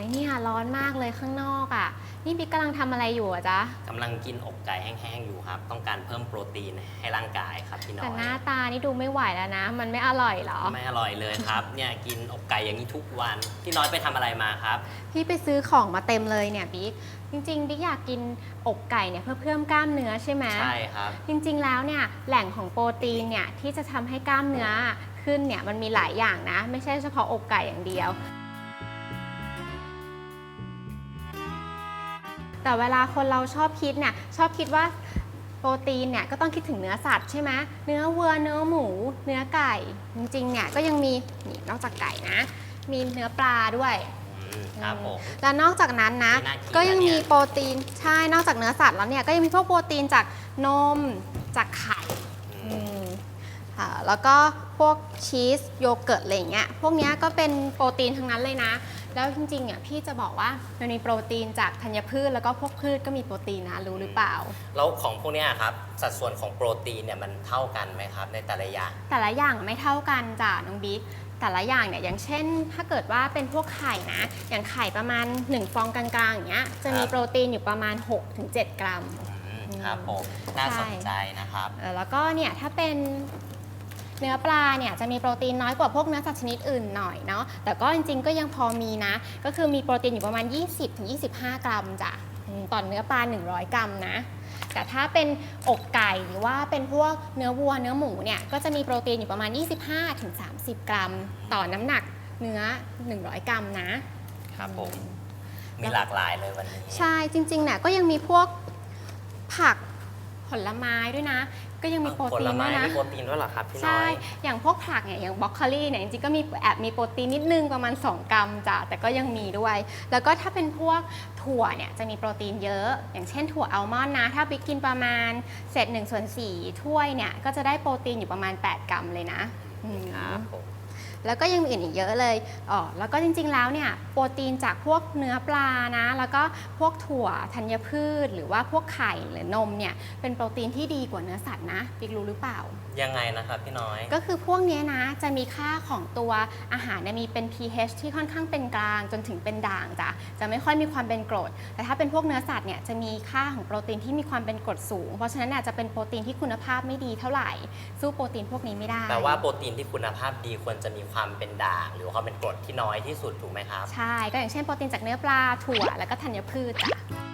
ยเนี่ยร้อนมากเลยข้างนอกอะ่ะ นี่บิ๊กกำลังทำอะไรอยู่อะจ๊ะ กำลังกินอกไก่แห้งๆอยู่ครับ ต้องการเพิ่มโปรตีนให้ร่างกายครับพี่น้แต่อยหน้าตานี่ดูไม่ไหวแล้วนะ มันไม่อร่อยเหรอ ไม่อร่อยเลยครับ เนี่ยกินอกไก่อย่างนี้ทุกวัน พี่น้อยไปทำอะไรมาครับ พี่ไปซื้อของมาเต็มเลยเนี่ยบิ๊ก จริงๆบิ๊กอยากกินอกไก่เนี่ยเพื่อเพิ่มกล้ามเนื้อใช่ไหม ใช่ครับ จริงๆ แล้วเนี่ยแหล่งของโปรตีนเนี่ยที่จะทำให้กล้ามเนื้อขึ้นเนี่ยมันมีหลายอย่างนะ ไม่ใช่เฉพาะอกไก่อย่างเดียว แต่เวลาคนเราชอบคิดเนี่ยชอบคิดว่าโปรตีนเนี่ยก็ต้องคิดถึงเนื้อสัตว์ใช่ไหมเนื้อวัวเนื้อหมู เนื้อไก่ จริงๆเนี่ยก็ยังมีนี่นอกจากไก่นะ มีเนื้อปลาด้วยอืมครับผมแล้วนอกจากนั้นนะน่ากินก็ยังนะเนี่มียโปรตีนใช่นอกจากเนื้อสัตว์แล้วเนี่ยก็ยังมีพวกโปรตีนจากนมจากไข่อืมอืมค่ะแล้วก็พวกชีสโยเกิร์ตอะไรอย่างเงี้ยพวกเนี้ยก็เป็นโปรตีนทั้งนั้นเลยนะ แล้วจริงๆอะพี่จะบอกว่ามันมีโปรตีนจากธัญพืชแล้วก็พวกพืชก็มีโปรตีนนะรู้หรือเปล่า แล้วของพวกเนี้ยครับ สัดส่วนของโปรตีนเนี่ยมันเท่ากันไหมครับ ในแต่ละอย่าง แต่ละอย่างไม่เท่ากันจ้ะน้องบิ๊กแต่ละอย่างเนี่ยอย่างเช่น ถ้าเกิดว่าเป็นพวกไข่นะ อย่างไข่ประมาณ 1 ฟองกลางๆอย่างเงี้ยจะมีครับ โปรตีนอยู่ประมาณ 6-7 กรัม อืมครับผมน่าใช่สนใจนะครับ เอ่อแล้วก็เนี่ยถ้าเป็น เนื้อปลาเนี่ยจะมีโปรตีนน้อยกว่าพวกเนื้อสัตว์ชนิดอื่นหน่อยเนาะแต่ก็จริงๆก็ยังพอมีนะ ก็คือมีโปรตีนอยู่ประมาณ 20-25 กรัมจ้ะอืมต่อเนื้อปลา 100 กรัมนะแต่ถ้าเป็นอกไก่หรือว่าเป็นพวกเนื้อวัวเนื้อหมูเนี่ยก็จะมีโปรตีนอยู่ประมาณ 25-30 กรัม ต่อน้ำหนักเนื้อ 100 กรัมนะครับผมมีหลากหลายเลยวันนี้ ใช่จริงๆเนี่ยก็ยังมีพวกผักผลไม้ด้วยนะ ก็ยังมีโปรผตีลนไม้ด้วยนะมีโปรตีนด้วยเหรอครับพี่น้ใช่อยอย่างพวกผักเนี่ย อย่างบรอกโคลีเนี่ย จริงๆ ก็มีแอบมีโปรตีนนิดนึงประมาณ 2 กรัมจ้ะ แต่ก็ยังมีด้วย แล้วก็ถ้าเป็นพวกถั่วเนี่ย จะมีโปรตีนเยอะ อย่างเช่นถั่วอัลมอนด์นะ ถ้าไปกินประมาณเศษ1ส่วน4ถ้วยเนี่ย ก็จะได้โปรตีนอยู่ประมาณ 8 กรัมเลยนะอืม ครับผม แล้วก็ยังมีอื่นอีกเยอะเลยอ๋อแล้วก็จริงๆแล้วเนี่ยโปรตีนจากพวกเนื้อปลานะ แล้วก็พวกถั่วธัญพืช หรือว่าพวกไข่หรือนมเนี่ยเป็นโปรตีนที่ดีกว่าเนื้อสัตว์นะปิ๊กรู้หรือเปล่า ยังไงนะครับพี่น้อย ก็คือพวกเนี้ยนะจะมีค่าของตัวอาหารเนี่ยมีเป็น pH ที่ค่อนข้างเป็นกลางจนถึงเป็นด่างจ้ะจะไม่ค่อยมีความเป็นกรด แต่ถ้าเป็นพวกเนื้อสัตว์เนี่ยจะมีค่าของโปรตีนที่มีความเป็นกรดสูง เพราะฉะนั้นอาจจะเป็นโปรตีนที่คุณภาพไม่ดีเท่าไหร่ สู้โปรตีนพวกนี้ไม่ได้ แปลว่าโปรตีนที่คุณภาพดีควรจะมีความเป็นด่าง หรือว่าความเป็นกรดที่น้อยที่สุดถูกไหมครับ ใช่ ก็อย่างเช่นโปรตีนจากเนื้อปลาถั่วแล้วก็ธัญพืชจ้ะ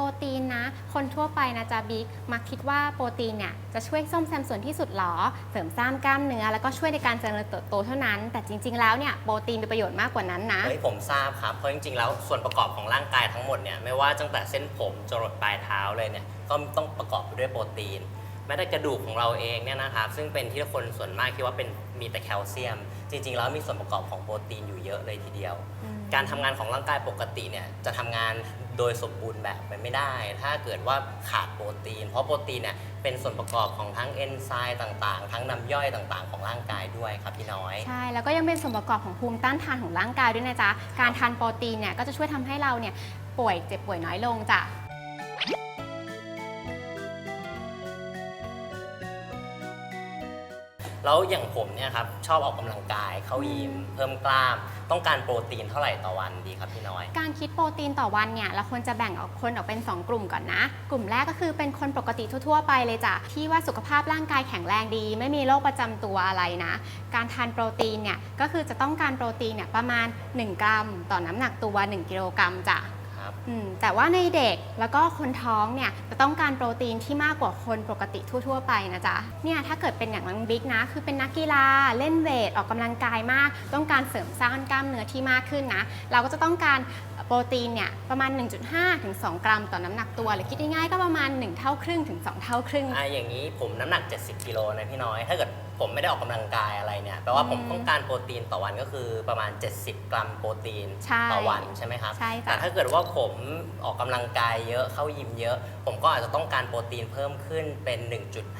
รตีนนะ คนทั่วไปนะจ๊ะบิ๊กมักคิดว่าโปรตีนเนี่ยจะช่วยซ่อมแซมส่วนที่สุดหรอ เสริมสร้างกล้ามเนื้อ แล้วก็ช่วยในการเจริญเติบโตเท่านั้น แต่จริง ๆ แล้วเนี่ยโปรตีนมีประโยชน์มากกว่านั้นนะ เฮ้ยผมทราบครับ เพราะจริงๆ แล้วส่วนประกอบของร่างกายทั้งหมดเนี่ยไม่ว่าตั้งแต่เส้นผมจรดปลายเท้าเลยเนี่ยก็ต้องประกอบไปด้วยโปรตีน แม้แต่กระดูกของเราเองเนี่ยนะครับซึ่งเป็นที่คนส่วนมากคิดว่าเป็นมีแต่แคลเซียม จริงๆ แล้วมีส่วนประกอบของโปรตีนอยู่เยอะเลยทีเดียวการทำงานของร่างกายปกติเนี่ยจะทำงานโดยสมบูรณ์แบบไปไม่ได้ ถ้าเกิดว่าขาดโปรตีน เพราะโปรตีนเนี่ยเป็นส่วนประกอบของทั้งเอนไซม์ต่างๆ ทั้งน้ำย่อยต่างๆ ของร่างกายด้วยครับพี่น้อย ใช่ แล้วก็ยังเป็นส่วนประกอบของภูมิต้านทานของร่างกายด้วยนะจ๊ะ การทานโปรตีนเนี่ยก็จะช่วยทำให้เราเนี่ยป่วยเจ็บป่วยน้อยลงจ้ะ แล้วอย่างผมเนี่ยครับชอบออกกำลังกายเข้ายิมเพิ่มกล้าม ต้องการโปรตีนเท่าไหร่ต่อวันดีครับพี่น้อย การคิดโปรตีนต่อวันเนี่ยเราควรจะแบ่งออกคนออกเป็น 2 กลุ่มก่อนนะ กลุ่มแรกก็คือเป็นคนปกติทั่วๆไปเลยจ้ะที่ว่าสุขภาพร่างกายแข็งแรงดี ไม่มีโรคประจำตัวอะไรนะ การทานโปรตีนเนี่ยก็คือจะต้องการโปรตีนเนี่ยประมาณ 1 กรัม ต่อน้ำหนักตัว 1 กิโลกรัมจ้ะ แต่ว่าในเด็กแล้วก็คนท้องเนี่ยจะต้องการโปรตีนที่มากกว่าคนปกติทั่ว ๆ ไปนะจ๊ะเนี่ยถ้าเกิดเป็นอย่างน้องบิ๊กนะ คือเป็นนักกีฬาเล่นเวทออกกำลังกายมาก ต้องการเสริมสร้างกล้ามเนื้อที่มากขึ้นนะ เราก็จะต้องการโปรตีนเนี่ยประมาณ 1.5 ถึง 2 กรัมต่อน้ำหนักตัว หรือคิดง่ายๆก็ประมาณ 1 เท่าครึ่งถึง 2 เท่าครึ่งอะอย่างนี้ผมน้ำหนัก 70กิโลนะพี่น้อยถ้าเกิด ผผมไม่ได้ออกกำลังกายอะไรเนี่ยแปลว่าผมอืมต้องการโปรตีนต่อวันก็คือประมาณ 70 กรัมโปรตีนใช่ต่อวันใช่ไหมครับ ใช่จ้ะแต่ถ้าเกิดว่าผมออกกำลังกายเยอะเข้ายิมเยอะ ผมก็อาจจะต้องการโปรตีนเพิ่มขึ้นเป็น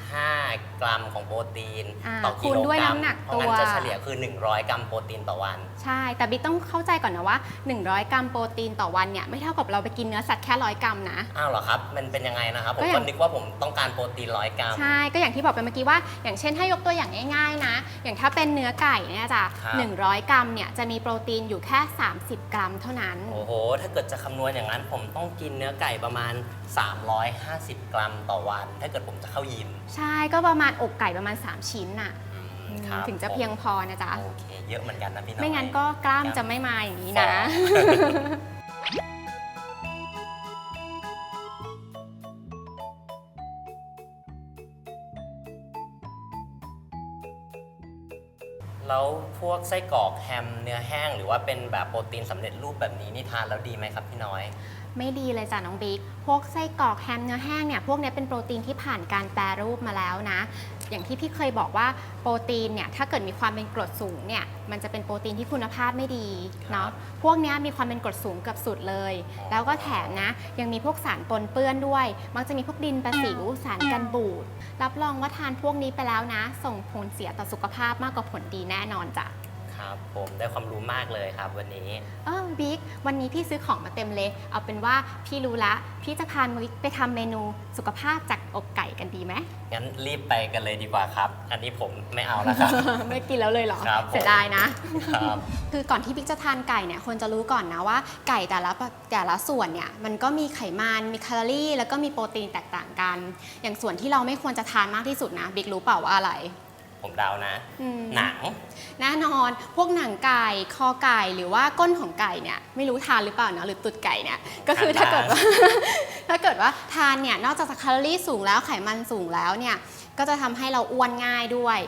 1.5 กรัมของโปรตีน อ่าต่อคูกิณโลด้วยกรัมน้ำหนักเพราะงั้นตัวจะเฉลี่ยคือ 100 กรัมโปรตีนต่อวัน ใช่ แต่บิ๊กต้องเข้าใจก่อนนะว่า 100 กรัมโปรตีนต่อวันเนี่ยไม่เท่ากับเราไปกินเนื้อสัตว์แค่ร้อยกรัมนะ อ้าวเหรอครับ มันเป็นยังไงนะครับ ผมก็อก็ย่าง นึกว่าผมต้องการโปรตีนร้อยกรัม ใช่ ก็อย่างที่บอกไปเมื่อกี้ว่า อย่างเช่นถ้ายกตัวอย่างง่ายๆนะ อย่างถ้าเป็นเนื้อไก่เนี่ยจ้ะครับ 100 กรัมเนี่ยจะมีโปรตีนอยู่แค่ 30 กรัมเท่านั้น โอ้โห ถ้าเกิดจะคำนวณอย่างนั้น ผมต้องกินเนื้อไก่ประมาณ 350 กรัมต่อวัน ถ้าเกิดผมจะเข้ายิมใช่ก็ประมาณอกไก่ประมาณ 3 ชิ้นน่ะอืมครับถึงจะเพียงพอนะจ๊ะ โอเค เยอะเหมือนกันนะพี่น้อย ไม่งั้นก็กล้ามครับจะไม่มาอย่างนี้นะ แล้วพวกไส้กรอกแฮมเนื้อแห้ง หรือว่าเป็นแบบโปรตีนสำเร็จรูปแบบนี้นี่ทานแล้วดีไหมครับพี่น้อย ไม่ดีเลยจ้ะน้องบิ๊ก พวกไส้กรอกแฮมเนื้อแห้งเนี่ย พวกเนี้ยเป็นโปรตีนที่ผ่านการแปรรูปมาแล้วนะ อย่างที่พี่เคยบอกว่าโปรตีนเนี่ย ถ้าเกิดมีความเป็นกรดสูงเนี่ย มันจะเป็นโปรตีนที่คุณภาพไม่ดีเนาะ พวกเนี้ยมีความเป็นกรดสูงเกือบสุดเลยอ๋อแล้วก็แถมนะ ยังมีพวกสารปนเปื้อนด้วย มักจะมีพวกดินประสิว สารกันบูด รับรองว่าทานพวกนี้ไปแล้วนะ ส่งผลเสียต่อสุขภาพมากกว่าผลดีแน่นอนจ้ะ ครับ ผมได้ความรู้มากเลยครับวันนี้ เออบิ๊กวันนี้พี่ซื้อของมาเต็มเลย เอาเป็นว่าพี่รู้ละ พี่จะพาบิ๊กไปทำเมนูสุขภาพจากอกไก่กันดีไหม งั้นรีบไปกันเลยดีกว่าครับ อันนี้ผมไม่เอาแล้วครับ ไม่กินแล้วเลยเหรอ ครับผม เสียดายนะ ครับ คือก่อนที่บิ๊กจะทานไก่เนี่ยควรจะรู้ก่อนนะว่าไก่แต่ละแต่ละส่วนเนี่ยมันก็มีไขมันมีแคลอรี่ แล้วก็มีโปรตีนแตกต่างกัน อย่างส่วนที่เราไม่ควรจะทานมากที่สุดนะบิ๊กรู้เปล่าว่าอะไร ผมเดานะ อืม หนัง แน่นอนพวกหนังไก่คอไก่หรือว่าก้นของไก่เนี่ยไม่รู้ทานหรือเปล่านะหรือตุดไก่เนี่ยก็คือถ้าทาน เกิดว่า ถ้าเกิดว่าทานเนี่ยนอกจากจะแคลอรี่สูงแล้วไขมันสูงแล้วเนี่ยก็จะทำให้เราอ้วนง่ายด้วย